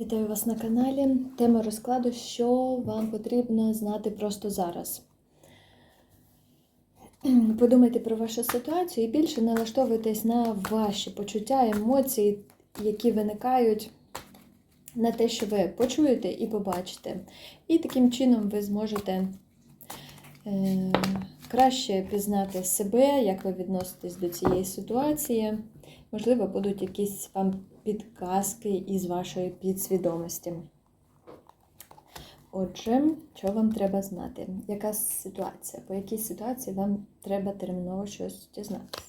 Вітаю вас на каналі. Тема розкладу, що вам потрібно знати просто зараз. Подумайте про вашу ситуацію і більше налаштовуйтесь на ваші почуття, емоції, які виникають на те, що ви почуєте і побачите. І таким чином ви зможете е, краще пізнати себе, як ви відноситесь до цієї ситуації. Можливо, будуть якісь вам підказки із вашої підсвідомості. Отже, що вам треба знати? Яка ситуація? По якій ситуації вам треба терміново щось дізнатися?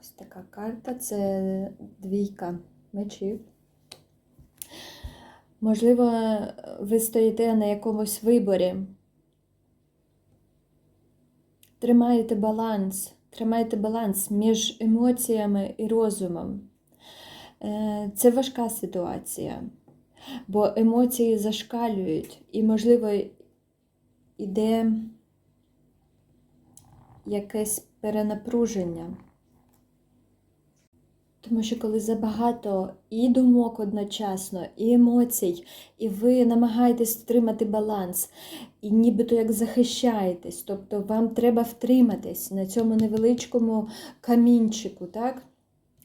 Ось така карта це двійка мечів. Можливо, ви стоїте на якомусь виборі. Тримаєте баланс, тримаєте баланс між емоціями і розумом. Е, Це важка ситуація, бо емоції зашкалюють, і, можливо, йде якесь перенапруження. Тому що коли забагато і думок одночасно, і емоцій, і ви намагаєтесь втримати баланс, і нібито як захищаєтесь, тобто вам треба втриматись на цьому невеличкому камінчику, так?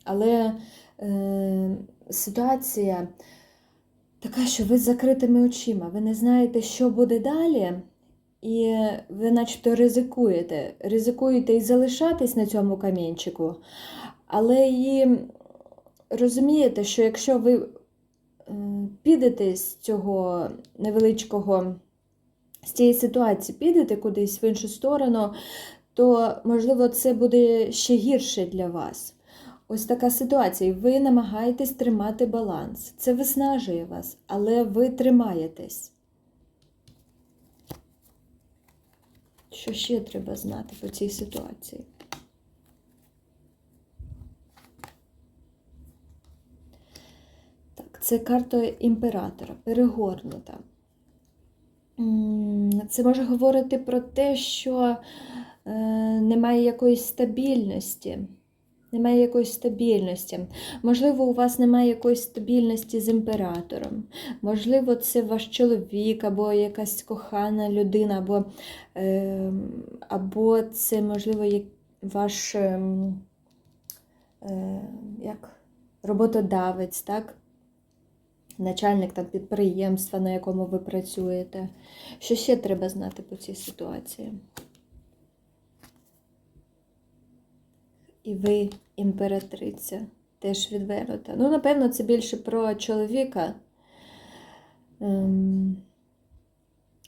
Але е, ситуація така, що ви з закритими очима, ви не знаєте, що буде далі. І ви начебто ризикуєте. Ризикуєте і залишатись на цьому камінчику, але і розумієте, що якщо ви е, підете з цього невеличкого, з цієї ситуації, підете кудись в іншу сторону, то, можливо, це буде ще гірше для вас. Ось така ситуація. Ви намагаєтесь тримати баланс. Це виснажує вас, але ви тримаєтесь. Що ще треба знати по цій ситуації? Так, це карта імператора, перегорнута. Це може говорити про те, що е, немає якоїсь стабільності. Немає якоїсь стабільності. Можливо, у вас немає якоїсь стабільності з імператором. Можливо, це ваш чоловік, або якась кохана людина, або, е, або це, можливо, ваш е, е, як роботодавець, так? Начальник там, підприємства, на якому ви працюєте. Що ще треба знати по цій ситуації? І ви імператриця, теж відвернута. Ну, напевно, це більше про чоловіка. Ем,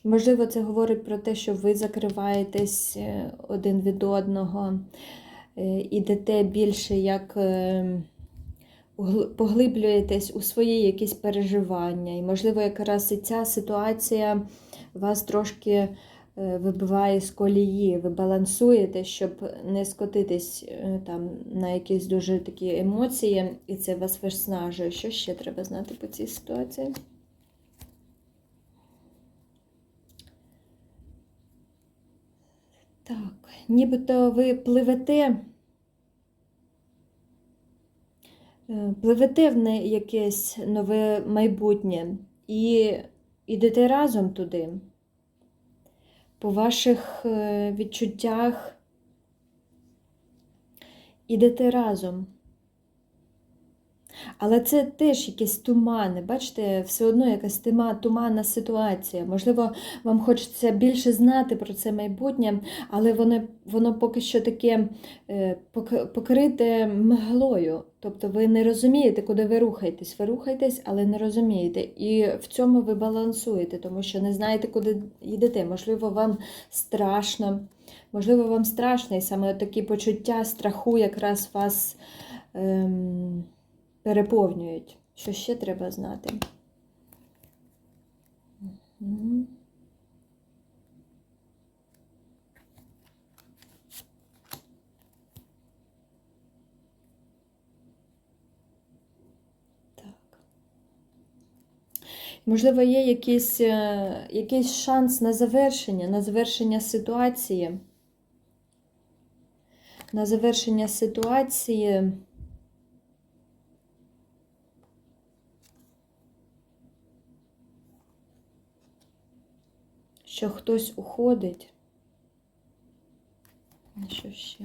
можливо, це говорить про те, що ви закриваєтесь е, один від одного, е, ідете більше як е, угл- поглиблюєтесь у свої якісь переживання. І, можливо, якраз і ця ситуація вас трошки е, вибиває з колії, ви балансуєте, щоб не скотитись е, там на якісь дуже такі емоції, і це вас виснажує. Що ще треба знати по цій ситуації? Так, нібито ви пливете, е, пливете в не якесь нове майбутнє і йдете разом туди. По ваших е, відчуттях ідете разом. Але це теж якісь тумани. Бачите, все одно якась тима, туманна ситуація. Можливо, вам хочеться більше знати про це майбутнє, але воно, воно поки що таке е, покрите мглою. Тобто ви не розумієте, куди ви рухаєтесь. Ви рухаєтесь, але не розумієте. І в цьому ви балансуєте, тому що не знаєте, куди йдете. Можливо, вам страшно. Можливо, вам страшно, і саме такі почуття страху якраз вас. Ем, переповнюють. Що ще треба знати? Так. Можливо, є якийсь, е, якийсь шанс на завершення, на завершення ситуації. на завершення ситуації. Що хтось уходить. Що ще?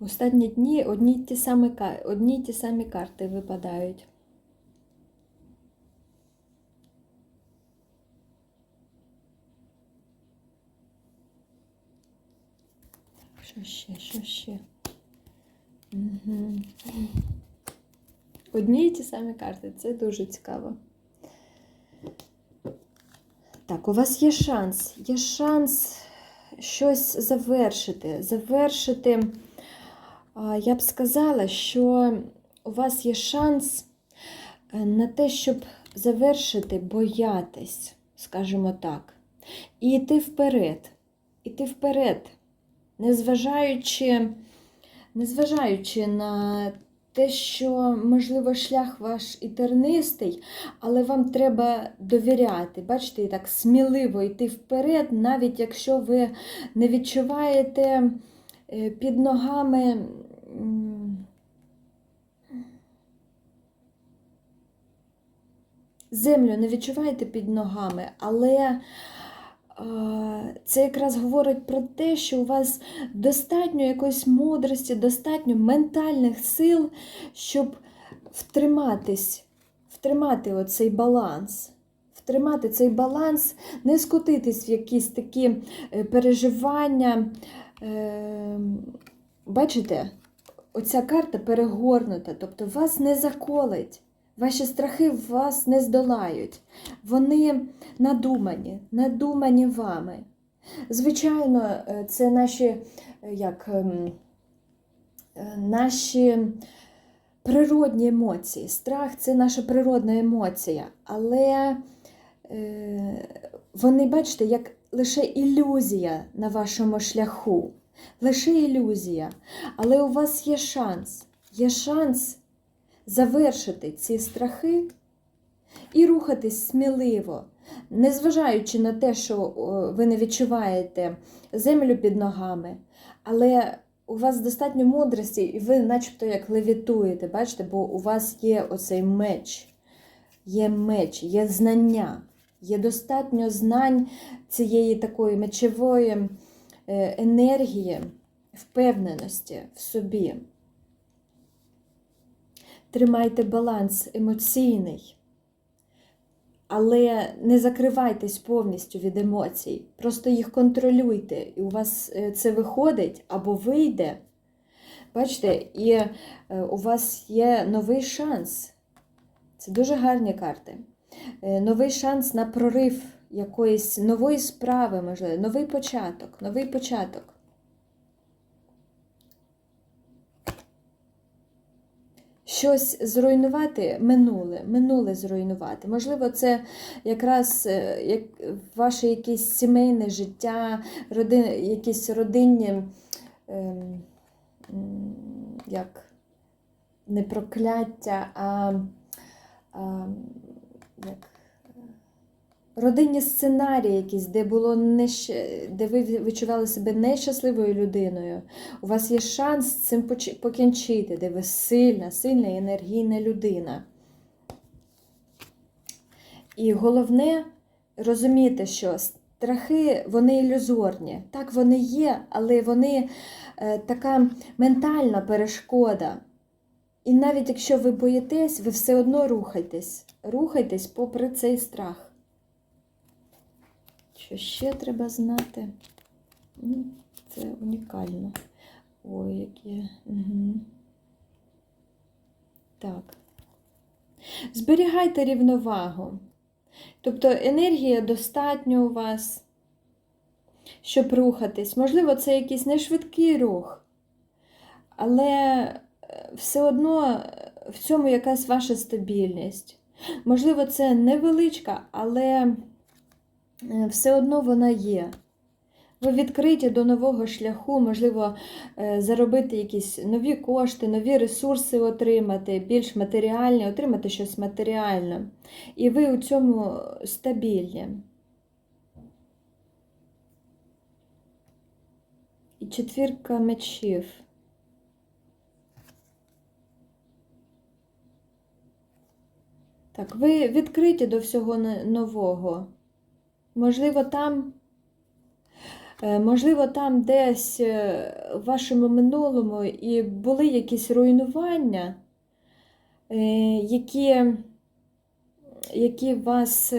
В останні дні одні й ті самі, одні ті самі карти випадають. Що ще, що ще? Угу. Одні й ті самі карти, це дуже цікаво. Так, у вас є шанс. Є шанс щось завершити. Завершити, я б сказала, що у вас є шанс е, на те, щоб завершити, боятись, скажімо так, і йти вперед. Іти вперед, незважаючи, незважаючи на те, що, можливо, шлях ваш і тернистий, але вам треба довіряти. Бачите, і так сміливо йти вперед, навіть якщо ви не відчуваєте е, під ногами. Землю не відчуваєте під ногами, але це якраз говорить про те, що у вас достатньо якоїсь мудрості, достатньо ментальних сил, щоб втриматись, втримати оцей баланс. Втримати цей баланс, не скотитись в якісь такі е, переживання. Е, Бачите, оця карта перегорнута, тобто вас не заколить. Ваші страхи вас не здолають. Вони надумані, надумані вами. Звичайно, е, це наші, е, як, ем, е, наші природні емоції. Страх це наша природна емоція, але вони, бачите, як лише ілюзія на вашому шляху. Лише ілюзія. Але у вас є шанс. Є шанс завершити ці страхи і рухатись сміливо, незважаючи на те, що ви не відчуваєте землю під ногами, але у вас достатньо мудрості, і ви начебто як левітуєте, бачите, бо у вас є оцей меч, є меч, є знання, є достатньо знань цієї такої мечової е, енергії, впевненості в собі. Тримайте баланс емоційний, але не закривайтесь повністю від емоцій. Просто їх контролюйте, і у вас е, це виходить або вийде. Бачите, і е, у вас є новий шанс. Це дуже гарні карти. Е, Новий шанс на прорив якоїсь нової справи, можливо, новий початок, новий початок. Щось зруйнувати минуле, минуле зруйнувати. Можливо, це якраз е, як ваше якесь сімейне життя, родин, якісь родинні, ем, як не прокляття, а, а як родинні сценарії якісь, де було нещ... де ви відчували себе нещасливою людиною. У вас є шанс з цим покінчити, де ви сильна, сильна і енергійна людина. І головне розуміти, що страхи вони ілюзорні. Так, вони є, але вони е, така ментальна перешкода. І навіть якщо ви боїтесь, ви все одно рухайтесь. Рухайтесь попри цей страх. Що ще треба знати? Ну, Це унікально. Ой, які. Угу. Так. Зберігайте рівновагу. Тобто енергія достатньо у вас, щоб рухатись. Можливо, це якийсь нешвидкий рух, але е, все одно в цьому якась ваша стабільність. Можливо, це невеличка, але е, Е, все одно вона є. Ви відкриті до нового шляху, можливо, е, заробити якісь нові кошти, нові ресурси отримати, більш матеріальні, отримати щось матеріальне. І ви у цьому стабільні. І четвірка мечів. Так, ви відкриті до всього нового. Можливо, там, е, можливо, там десь е, в вашому минулому і були якісь руйнування, е, які, які вас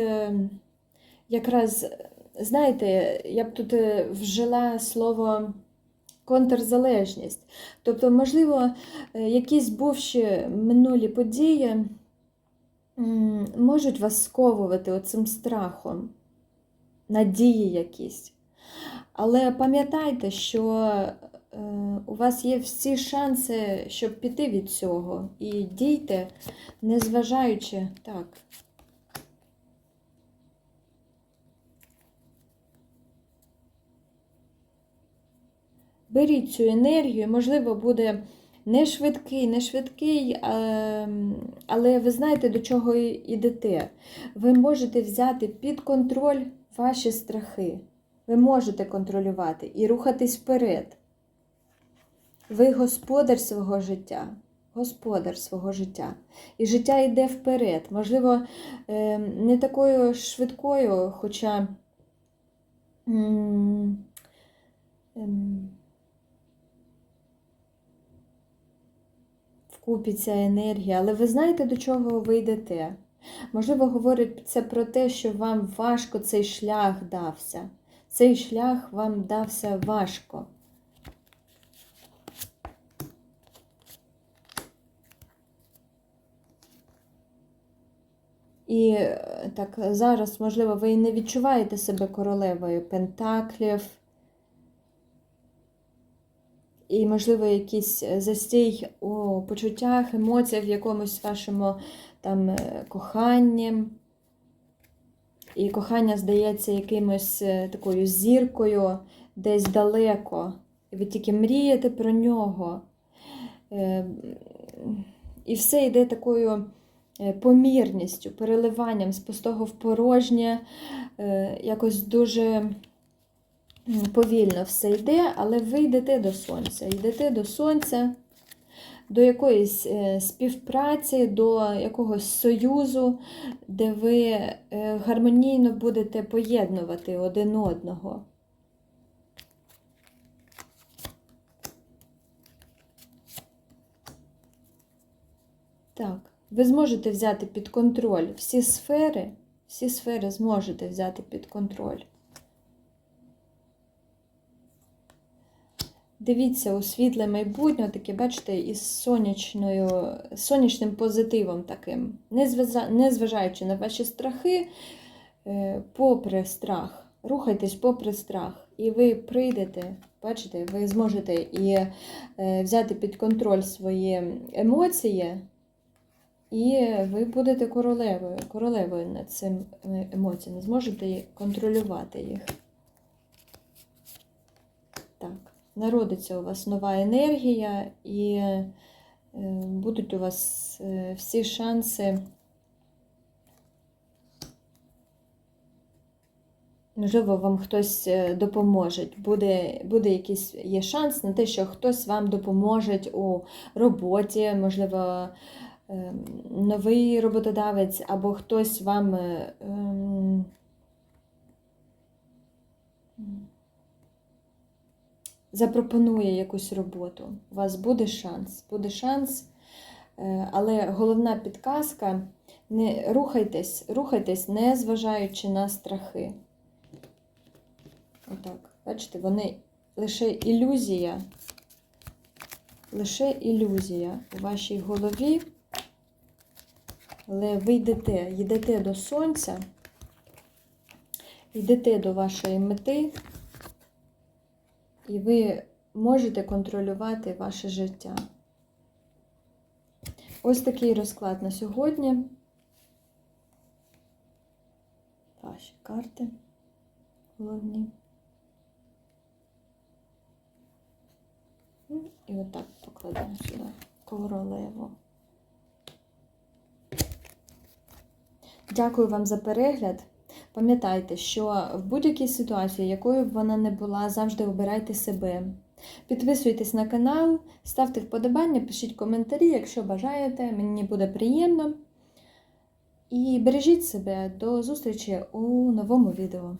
якраз, знаєте, я б тут вжила слово контрзалежність. Тобто, можливо, якісь бувші минулі події можуть вас сковувати оцим страхом, надії якісь. Але пам'ятайте, що е, у вас є всі шанси, щоб піти від цього. І дійте, незважаючи так. Беріть цю енергію, можливо, буде не швидкий, не швидкий, але ви знаєте, до чого йдете. Ви можете взяти під контроль ваші страхи. Ви можете контролювати і рухатись вперед. Ви господар свого життя. Господар свого життя. І життя йде вперед. Можливо, е, не такою швидкою, хоча. ем, вкупі ця енергія, але ви знаєте, до чого ви йдете. Можливо, говорить це про те, що вам важко цей шлях дався. Цей шлях вам дався важко. І е, так зараз, можливо, ви і не відчуваєте себе королевою пентаклів. І, можливо, якийсь застій у почуттях, емоціях, в якомусь вашому там е, коханні. І кохання здається якимось е, такою зіркою десь далеко. І ви тільки мрієте про нього. Е, І все йде такою помірністю, переливанням з пустого в порожнє, якось дуже повільно все йде, але ви йдете до сонця. Йдете до сонця, до якоїсь е, співпраці, до якогось союзу, де ви е, гармонійно будете поєднувати один одного. Так, ви зможете взяти під контроль всі сфери, всі сфери зможете взяти під контроль. Дивіться у світле майбутнє, таке, бачите, із сонячною, сонячним позитивом таким. Незважаючи на ваші страхи, е, попри страх, рухайтесь попри страх. І ви прийдете, бачите, ви зможете і е, взяти під контроль свої емоції, і ви будете королевою, королевою над цим е, емоціями, зможете контролювати їх. Так народиться у вас нова енергія, і е, будуть у вас е, всі шанси. Можливо, вам хтось е, допоможе. Буде, буде якийсь є шанс на те, що хтось вам допоможе у роботі, можливо, е, новий роботодавець, або хтось вам. е, ем, запропонує якусь роботу. У вас буде шанс. Буде шанс, е, але головна підказка не рухайтесь, рухайтесь, не зважаючи на страхи. Отак. Бачите, вони лише ілюзія, лише ілюзія у вашій голові, але ви йдете, йдете до сонця, йдете до вашої мети. І ви можете контролювати ваше життя. Ось такий розклад на сьогодні. Ваші карти головні. Ну, І отак покладемо сюди королеву. Дякую вам за перегляд. Пам'ятайте, що в будь-якій ситуації, якою б вона не була, завжди обирайте себе. Підписуйтесь на канал, ставте вподобання, пишіть коментарі, якщо бажаєте, мені буде приємно. І бережіть себе до зустрічі у новому відео.